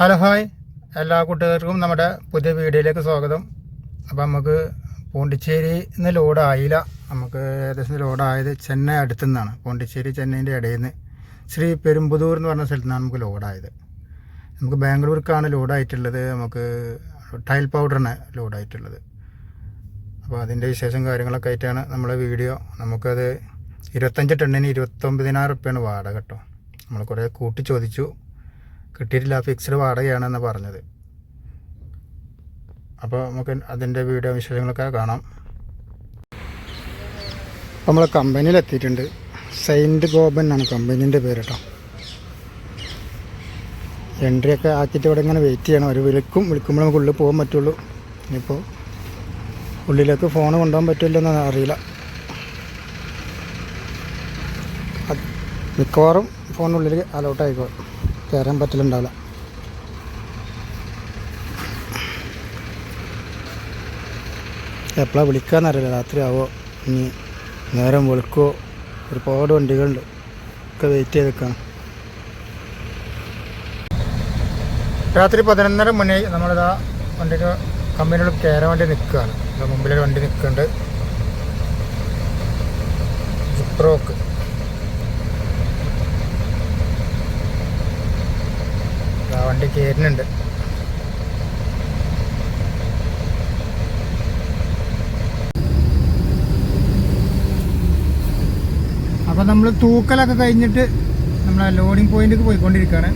Hello hi. എല്ലാ കൂട്ടുകാർക്കും നമ്മുടെ പുതിയ വീഡിയോയിലേക്ക് സ്വാഗതം. അപ്പോൾ നമുക്ക് പോണ്ടിച്ചേരി നിന്ന് ലോഡായില്ല. നമുക്ക് ഏകദേശം ലോഡായത് ചെന്നൈ അടുത്തു നിന്നാണ് പോണ്ടിച്ചേരി ചെന്നൈന്റെ ഇടയിൽ നിന്ന് ശ്രീ പെരുമ്പുതൂർ എന്ന് പറഞ്ഞ സ്ഥലത്തു നിന്നാണ് നമുക്ക് ലോഡായത്. നമുക്ക് ബാംഗ്ലൂർക്കാണ് ലോഡായിട്ടുള്ളത്. നമുക്ക് ടൈൽ പൗഡറിന് ലോഡായിട്ടുള്ളത്. അപ്പോൾ അതിന്റെ വിശേഷം കാര്യങ്ങളൊക്കെ ആയിട്ടാണ് നമ്മളെ വീഡിയോ. നമുക്കത് ഇരുപത്തഞ്ച് ടണ്ണിന് ഇരുപത്തൊമ്പതിനായിരം റുപ്യാണ് വാടക കേട്ടോ. നമ്മൾ കുറേ കൂട്ടി ചോദിച്ചു. കിട്ടിയിട്ടില്ല ഫിക്സ്ഡ് വാടകയാണെന്ന് പറഞ്ഞത്. അപ്പോൾ നമുക്ക് അതിന്റെ വീഡിയോ വിശേഷങ്ങളൊക്കെ കാണാം. നമ്മൾ കമ്പനിയിലെത്തിയിട്ടുണ്ട് സെയിന്റ് ഗോബൻ എന്നാണ് കമ്പനീന്റെ പേര് കേട്ടോ. എൻട്രി ഒക്കെ ആക്കിയിട്ട് ഇവിടെ ഇങ്ങനെ വെയിറ്റ് ചെയ്യണം. അവർ വിളിക്കും വിളിക്കുമ്പോൾ നമുക്ക് ഉള്ളിൽ പോകാൻ പറ്റുള്ളൂ. ഇനിയിപ്പോൾ ഉള്ളിലേക്ക് ഫോൺ കൊണ്ടുപോകാൻ പറ്റില്ലെന്ന് അറിയില്ല. മിക്കവാറും ഫോണിനുള്ളിൽ അലോട്ടായിക്കോളും കയറാൻ പറ്റലുണ്ടാവില്ല. എപ്പോഴാണ് വിളിക്കാന്നറിയില്ല. രാത്രിയാവോ? ഇനി നേരം വെളുക്കോ? ഒരുപാട് വണ്ടികളുണ്ട്. ഒക്കെ വെയിറ്റ് ചെയ്ത് നിൽക്കണം രാത്രി പതിനൊന്നര മണി നമ്മളിതാ വണ്ടിക്ക് കമ്പനിയോട് കയറാൻ വേണ്ടി നിൽക്കുകയാണ്. മുമ്പിലൊരു വണ്ടി നിൽക്കുന്നുണ്ട്. ജിപ്രോക്ക് ആ വണ്ടി കയറുന്നുണ്ട്. അപ്പോൾ നമ്മൾ തൂക്കലൊക്കെ കഴിഞ്ഞിട്ട് നമ്മൾ ലോഡിങ് പോയിന്റിലേക്ക് പോയിക്കൊണ്ടിരിക്കുകയാണ്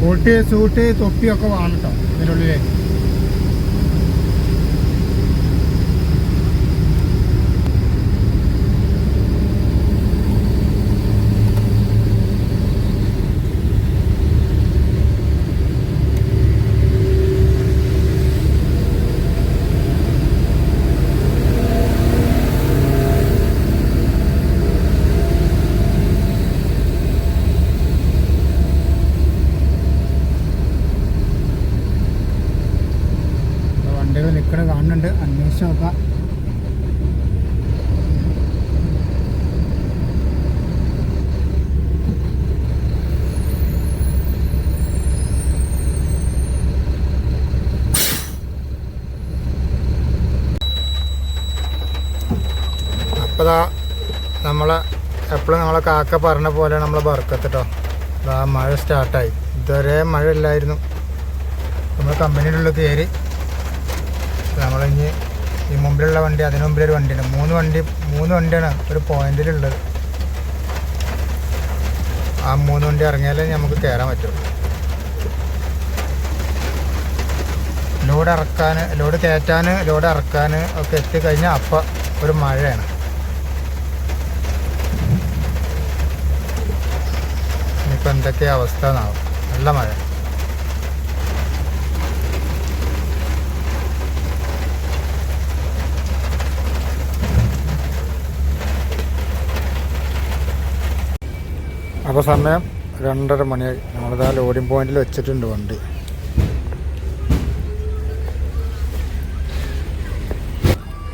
കോട്ട് സൂട്ട് തൊപ്പിയൊക്കെ വേണം കേട്ടോ ഇതിനുള്ളിൽ വണ്ടികൾ കാണുന്നുണ്ട് അന്വേഷിച്ച് നോക്കാം. അപ്പതാ നമ്മളെ എപ്പോഴും നമ്മളെ കാക്ക പറഞ്ഞ പോലെ നമ്മളെ ബർക്കത്ത് അതാ ആ മഴ സ്റ്റാർട്ടായി ഇതുവരെ മഴ ഇല്ലായിരുന്നു. നമ്മൾ കമ്പനിയുടെ ഉള്ളിൽ കയറി. നമ്മളിഞ്ഞ് ഈ മുമ്പിലുള്ള വണ്ടി അതിന് മുമ്പിലൊരു വണ്ടിയുണ്ട്. മൂന്ന് വണ്ടി മൂന്ന് വണ്ടിയാണ് ഒരു പോയിന്റിലുള്ളത്. ആ മൂന്ന് വണ്ടി ഇറങ്ങിയാലേ നമുക്ക് കയറാൻ പറ്റുള്ളൂ ലോഡ് ഇറക്കാൻ ലോഡ് കയറ്റാൻ ലോഡ് ഇറക്കാൻ ഒക്കെ എത്തിക്കഴിഞ്ഞാൽ അപ്പം ഒരു മഴയാണ്. ഇനിയിപ്പോൾ എന്തൊക്കെയാ അവസ്ഥ എന്നാവും? നല്ല മഴ. അപ്പോൾ സമയം രണ്ടര മണിയായി. നമ്മളിതാ ലോഡിംഗ് പോയിന്റിൽ വെച്ചിട്ടുണ്ട് വണ്ടി.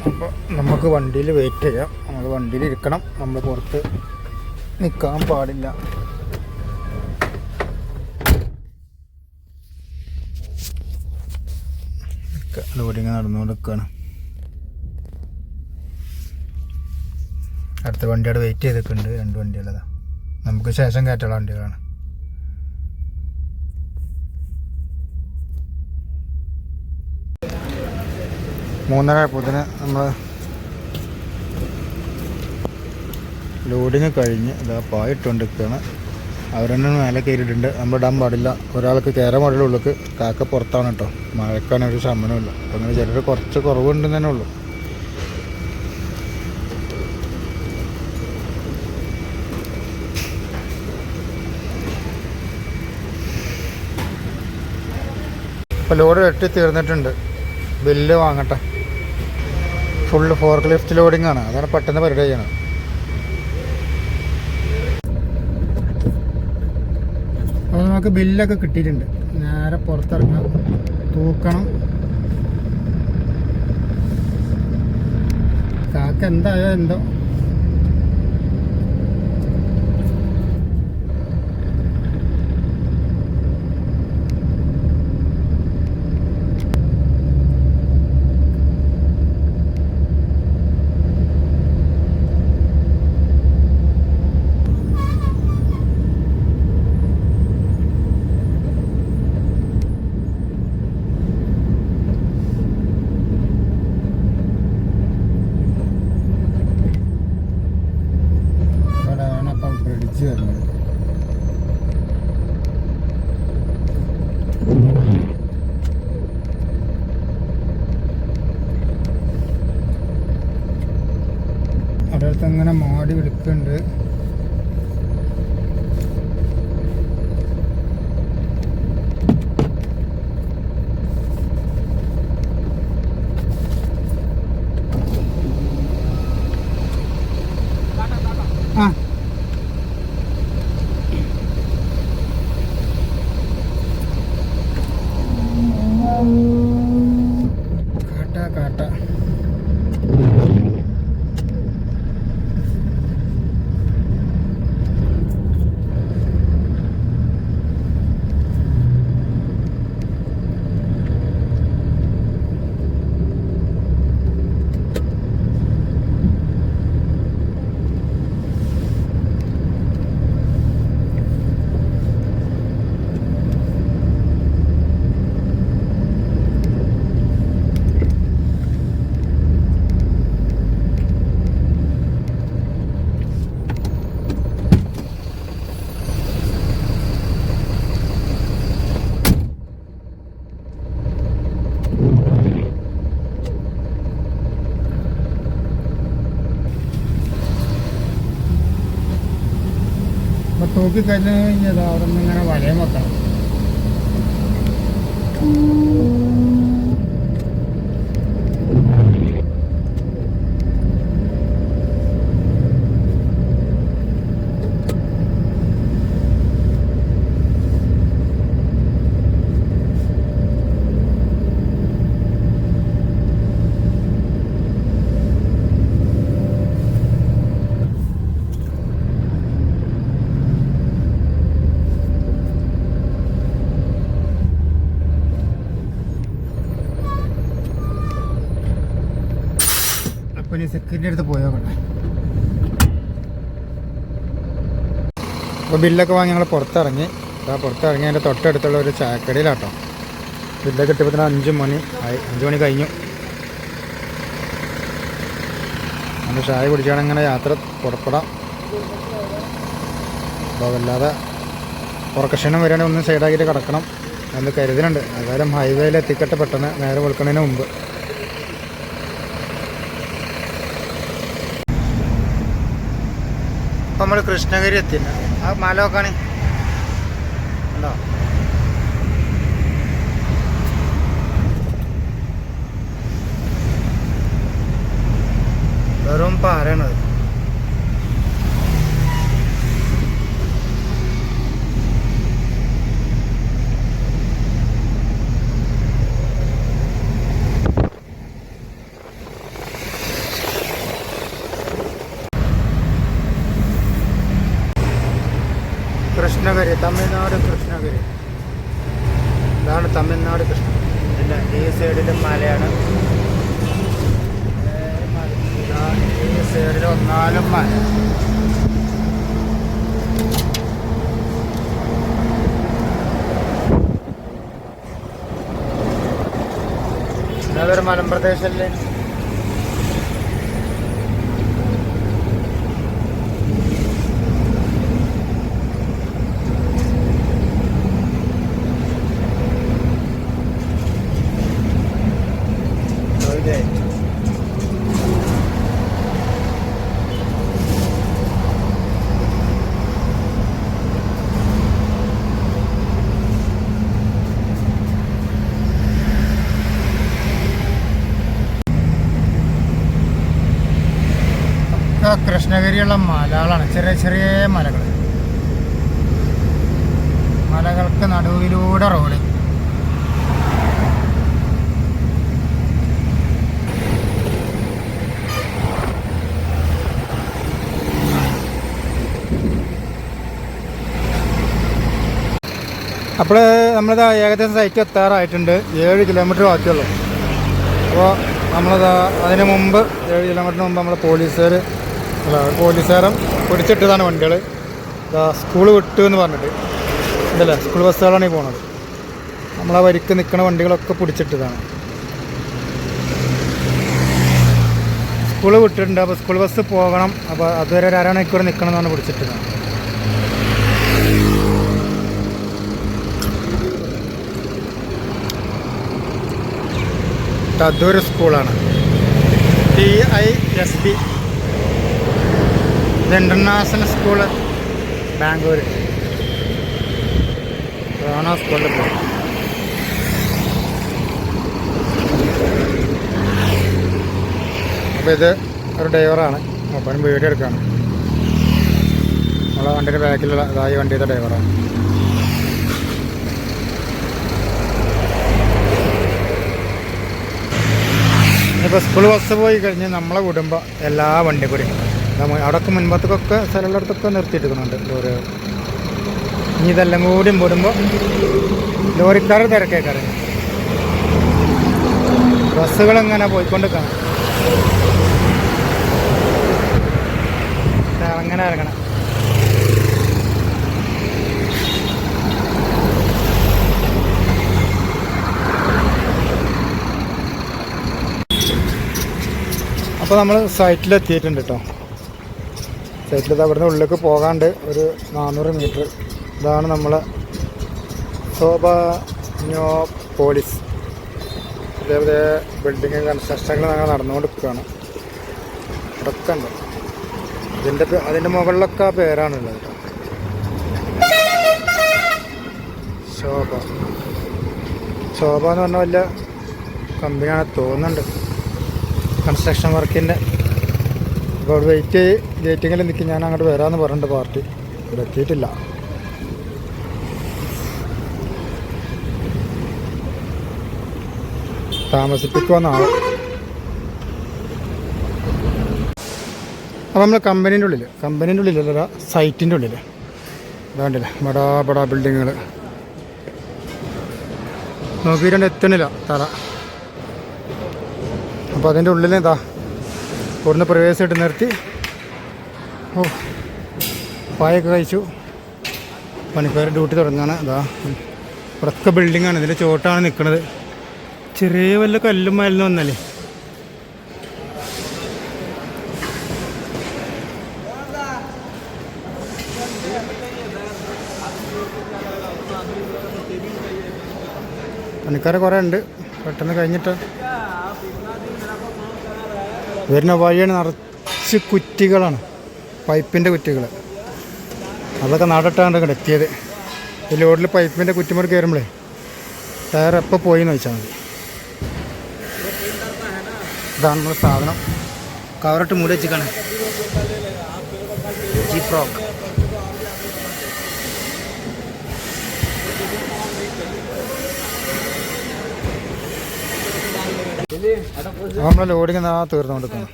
അപ്പോൾ നമുക്ക് വണ്ടിയിൽ വെയിറ്റ് ചെയ്യാം. നമ്മൾ വണ്ടിയിൽ ഇരിക്കണം. നമ്മൾ പുറത്ത് നിൽക്കാൻ പാടില്ല. ലോഡിങ് നടന്നുകൊണ്ട് നിൽക്കുകയാണ് അടുത്ത വണ്ടിയോട് വെയിറ്റ് ചെയ്തിട്ടുണ്ട്. രണ്ട് വണ്ടികളതാ നമുക്ക് ശേഷം കയറ്റുള്ള വണ്ടികളാണ്. മൂന്നര ആയപ്പോത്തിന് നമ്മൾ ലോഡിങ് കഴിഞ്ഞ് ഇതാ പായിട്ടുണ്ടിരിക്കുകയാണ് അവരെന്നെ മേലെ കയറിയിട്ടുണ്ട്. നമ്മൾ ഇടാൻ പാടില്ല. ഒരാൾക്ക് കയറാൻ പാടില്ല. ഉള്ളിൽ കാക്ക പുറത്താണ് കേട്ടോ. മഴക്കാണ് ഒരു ശമനമില്ല. അങ്ങനെ ചിലർ കുറച്ച് കുറവുണ്ടെന്ന് തന്നെ ഉള്ളൂ. ഇപ്പോൾ ലോഡ് വെട്ടി തീർന്നിട്ടുണ്ട്. ബില്ല് വാങ്ങട്ടെ. ഫുള്ള് ഫോർക്ക് ലിഫ്റ്റ് ലോഡിംഗ് ആണ്. അതാണ് പെട്ടെന്ന് പരിപാടി ചെയ്യണം അപ്പോൾ നമുക്ക് ബില്ലൊക്കെ കിട്ടിയിട്ടുണ്ട്. നേരെ പുറത്തിറങ്ങാം. തൂക്കണം. കാക്ക എന്തായോ എന്തോ? നിൽക്കുന്നുണ്ട് ആ കാട്ട കാട്ട അപ്പൊ തൂക്കി കഴിഞ്ഞ് കഴിഞ്ഞാൽ അവിടെ നിന്ന് ഇങ്ങനെ വലയം വെക്കണം അപ്പൊ ഇനി സെക്യൂരിറ്റി അടുത്ത് പോയോക്കട്ടെ അപ്പോൾ ബില്ലൊക്കെ വാങ്ങി ഞങ്ങൾ പുറത്തിറങ്ങി. ആ പുറത്തിറങ്ങി അതിന്റെ തൊട്ടടുത്തുള്ള ഒരു ചായക്കടയിലാട്ടോ. ബില്ലൊക്കെ ഇട്ടപ്പോൾ തന്നെ അഞ്ച് മണി ആയി. അഞ്ച് മണി കഴിഞ്ഞു. നമ്മൾ ചായ കുടിച്ചാണ് ഇങ്ങനെ യാത്ര പുറപ്പെടാം. അപ്പോൾ വല്ലാതെ ഉറക്കക്ഷണം വരികയാണെങ്കിൽ ഒന്ന് സൈഡാക്കിയിട്ട് കിടക്കണം എന്ന് കരുതുന്നുണ്ട്. അതായത് ഹൈവേയിൽ എത്തിക്കട്ടെ പെട്ടെന്ന്. നേരെ വെളുക്കുന്നതിന് മുമ്പ്. നമ്മൾ കൃഷ്ണഗിരി എത്തിന് ആ മല നോക്കാണ് ഉണ്ടോ? വെറും പാറയാണത് തമിഴ്നാട് കൃഷ്ണഗിരി. ഇതാണ് തമിഴ്നാട് കൃഷ്ണഗിരി ഇതിന്റെ ഈ സൈഡിലും മലയാണ്. ഈ സൈഡിൽ ഒന്നാലും മല. അതൊരു മലമ്പ്രദേശല്ലേ ടോയ്ലറ്റ് ഒക്കെ കൃഷ്ണഗിരിയുള്ള മലകളാണ് ചെറിയ ചെറിയ മലകൾ മലകൾക്ക് നടുവിലൂടെ റോഡ് അപ്പോൾ നമ്മളിതാ ഏകദേശം സൈറ്റ് എത്താറായിട്ടുണ്ട്. ഏഴ് കിലോമീറ്റർ ബാക്കിയുള്ളൂ. അപ്പോൾ നമ്മളിതാ അതിന് മുമ്പ് ഏഴ് കിലോമീറ്ററിന് മുമ്പ് നമ്മൾ പോലീസുകാർ അല്ല പോലീസുകാരൻ പിടിച്ചിട്ടതാണ് വണ്ടികൾ സ്കൂൾ വിട്ടു എന്ന് പറഞ്ഞിട്ട്. ഇതല്ലേ സ്കൂൾ ബസ്സുകളാണ് ഈ പോണത്. നമ്മളാ വരിക്ക് നിൽക്കുന്ന വണ്ടികളൊക്കെ പിടിച്ചിട്ടതാണ്. സ്കൂൾ വിട്ടിട്ടുണ്ട് അപ്പോൾ സ്കൂൾ ബസ് പോകണം. അപ്പോൾ അതുവരെ ഒരു അരമണിക്കൂർ നിൽക്കണം എന്നാണ് പിടിച്ചിട്ടത് തദ്ദൂർ സ്കൂളാണ്. ടി ഐ എസ് ബി ഇത് ഇന്റർനാഷണൽ സ്കൂൾ ബാംഗ്ലൂർ അതാണ് സ്കൂളിൽ പോയി അപ്പോൾ ഇത് ഒരു ഡ്രൈവറാണ് അപ്പം വീഡിയോ എടുക്കുകയാണ് നമ്മളെ വണ്ടിയുടെ ബാക്കിലുള്ള ഇതായി വണ്ടിയുടെ ഡ്രൈവറാണ് ഇപ്പോൾ സ്കൂൾ ബസ് പോയി കഴിഞ്ഞ് നമ്മളെ കുടുംബം എല്ലാ വണ്ടി കൂടി. നമ്മ അവിടെയൊക്കെ മുൻപത്തേക്കൊക്കെ സ്ഥലമുള്ളിടത്തൊക്കെ നിർത്തിയിട്ടിരിക്കുന്നുണ്ട് ലോറി ഇനി ഇതെല്ലാം കൂടി വിടുമ്പോൾ ലോറിക്കാർ തിരക്കേക്കാറ് ബസ്സുകൾ ഇങ്ങനെ പോയിക്കൊണ്ട് അങ്ങനെ ഇറങ്ങണം. അപ്പോൾ നമ്മൾ സൈറ്റിലെത്തിയിട്ടുണ്ട് കേട്ടോ സൈറ്റിൽ അവിടുന്ന് ഉള്ളിലേക്ക് പോകാണ്ട് ഒരു നാനൂറ് മീറ്റർ. ഇതാണ് നമ്മളെ സോബന്യോ പോലീസ് അതേപോലെ ബിൽഡിങ് കൺസ്ട്രക്ഷനുകൾ ഞങ്ങൾ നടന്നുകൊണ്ട് നിൽക്കുകയാണ് അതൊക്കെ ഉണ്ട്. ഇതിന്റെ അതിന്റെ മുകളിലൊക്കെ പേരാണുള്ളത് കേട്ടോ. ശോഭ ശോഭ എന്ന് പറഞ്ഞ വലിയ കമ്പനിയാണ് തോന്നുന്നുണ്ട്. കൺസ്ട്രക്ഷൻ വർക്കിന്റെ അപ്പോൾ അവിടെ വെയിറ്റ് ഗേറ്റിങ്ങിൽ നിൽക്കും ഞാൻ അങ്ങോട്ട് വരാമെന്ന് പറഞ്ഞിട്ട് പാർട്ടി. ഇവിടെ എത്തിയിട്ടില്ല. താമസിപ്പിക്കുമെന്നാണ് അപ്പോൾ നമ്മൾ കമ്പനീന്റെ ഉള്ളിൽ കമ്പനീന്റെ ഉള്ളിലല്ല സൈറ്റിന്റെ ഉള്ളിൽ ഇതാണ്ടില്ലേ ബടാ ബടാ ബിൽഡിങ്ങുകൾ നോക്കിയിട്ടുണ്ട് എത്തണില്ല തറ അപ്പോൾ അതിന്റെ ഉള്ളിൽ ഇതാ ഇവിടുന്ന് പ്രവേശമായിട്ട് നിർത്തി. ഓ പായൊക്കെ കഴിച്ചു. പണിക്കാർ ഡ്യൂട്ടി തുടങ്ങാണ്. അതാ ഇവിടൊക്കെ ബിൽഡിങ്ങാണ് ഇതിന്റെ ചോട്ടാണ് നിൽക്കുന്നത് ചെറിയ വല്ല കല്ലും മലിന് വന്നാലേ. പണിക്കാരെ കുറേ ഉണ്ട്. പെട്ടെന്ന് കഴിഞ്ഞിട്ട് വരുന്ന വഴിയാണ് നിറച്ച് കുറ്റികളാണ്. പൈപ്പിന്റെ കുറ്റികൾ അതൊക്കെ നടട്ടാണ് ഇങ്ങോട്ട് എത്തിയത്. ഈ ലോഡിൽ പൈപ്പിന്റെ കുറ്റിമുറി കയറുമ്പോഴേ ടയർ എപ്പോൾ പോയി എന്ന് വെച്ചാൽ മതി. ഇതാണ് നമ്മുടെ സാധനം. കവറിട്ട് മൂടി വെച്ചിക്കാണ് ജി ഫ്രോക്ക് നമ്മളെ ലോഡിങ് ആ തീർന്നുകൊണ്ടിരിക്കണം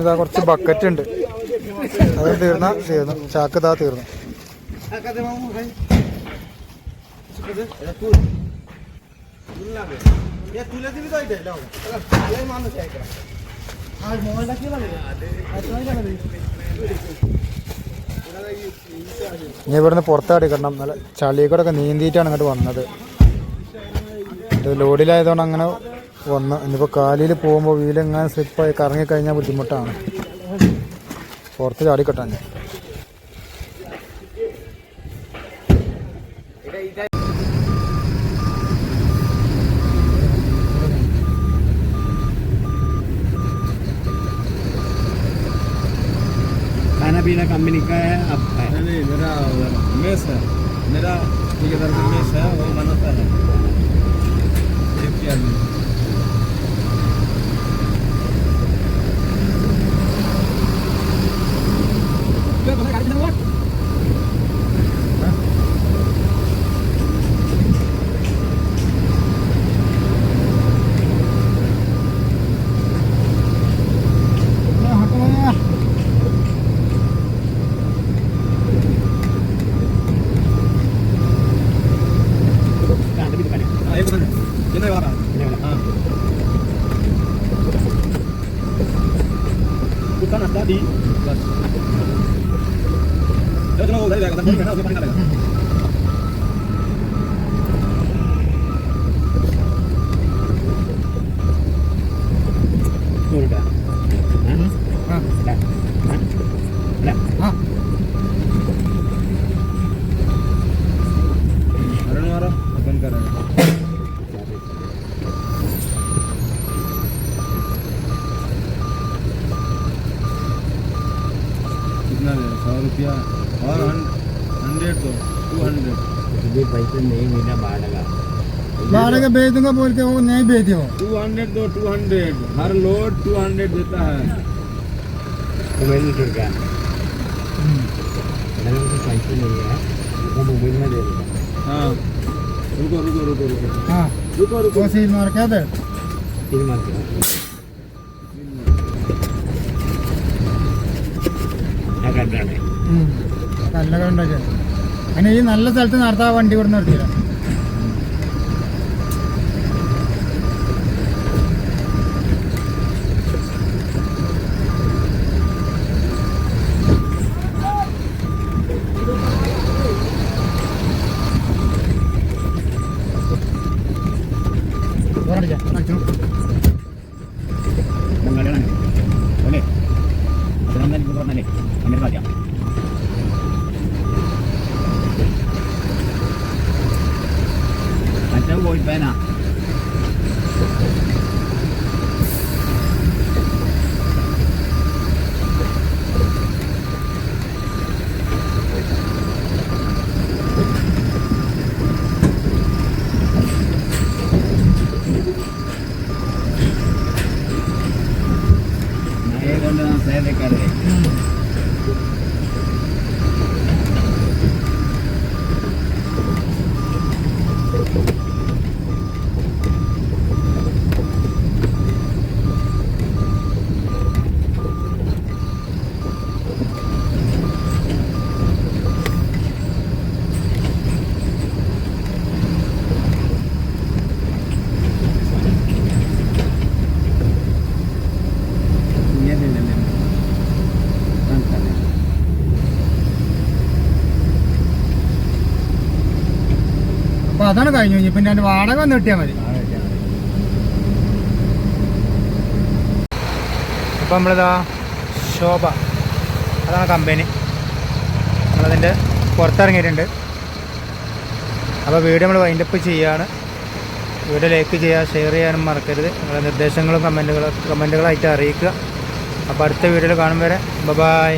ഇതാ കുറച്ച് ബക്കറ്റ് ഉണ്ട്. അത് തീർന്ന തീർന്നു. ചാക്ക് താ തീർന്നു. ഇനി ഇവിടുന്ന് പുറത്താടിക്കണം നല്ല ചളിയൊക്കെ നീന്തിയിട്ടാണ് ഇങ്ങോട്ട് വന്നത്. ലോഡിലായതുകൊണ്ട് അങ്ങനെ വന്ന്. ഇനിയിപ്പോൾ കാലിൽ പോകുമ്പോൾ വീലെങ്ങനെ സ്ലിപ്പായി കറങ്ങിക്കഴിഞ്ഞാൽ ബുദ്ധിമുട്ടാണ്. പുറത്ത് ചാടിക്കെട്ടാൻ. खाना पीना कंपनी का है आपका है नहीं मेरा, मेस है। मेरा ठेकेदार का मेस है, वो बनाता है। വാടക भेज बोल के वो नहीं भेजे हो टू हंड्रेड दो टू हंड्रेड हर लोड टू हंड्रेड देता है मोबाइल में जुड़ गया मेरे को पैसे नहीं है वो मोबाइल में दे देगा हाँ रुको रुको रुको रुको हाँ रुको रुको वो सील मार क्या दे तीन मार के क्या कर रहा है നല്ല കണ്ടൊക്കെ അതിന് ഈ നല്ല സ്ഥലത്ത് നടത്താൻ വണ്ടി ഇവിടെ നിർത്തിയില്ല അപ്പൊ അതാണ് കഴിഞ്ഞു. ഇനി പിന്നെ എന്റെ വാടക വന്ന് കിട്ടിയാൽ മതി. ഇപ്പൊ നമ്മളിതാ ശോഭ. അതാണ് കമ്പനി നമ്മളതിന്റെ പുറത്തിറങ്ങിയിട്ടുണ്ട്. അപ്പോൾ വീഡിയോ നമ്മൾ വൈൻഡപ്പ് ചെയ്യാണ്. വീഡിയോ ലൈക്ക് ചെയ്യുക ഷെയർ ചെയ്യാനും മറക്കരുത്. നിങ്ങളുടെ നിർദ്ദേശങ്ങളും കമന്റുകളും കമന്റുകളായിട്ട് അറിയിക്കുക. അപ്പോൾ അടുത്ത വീഡിയോയിൽ കാണും വരെ. ബൈ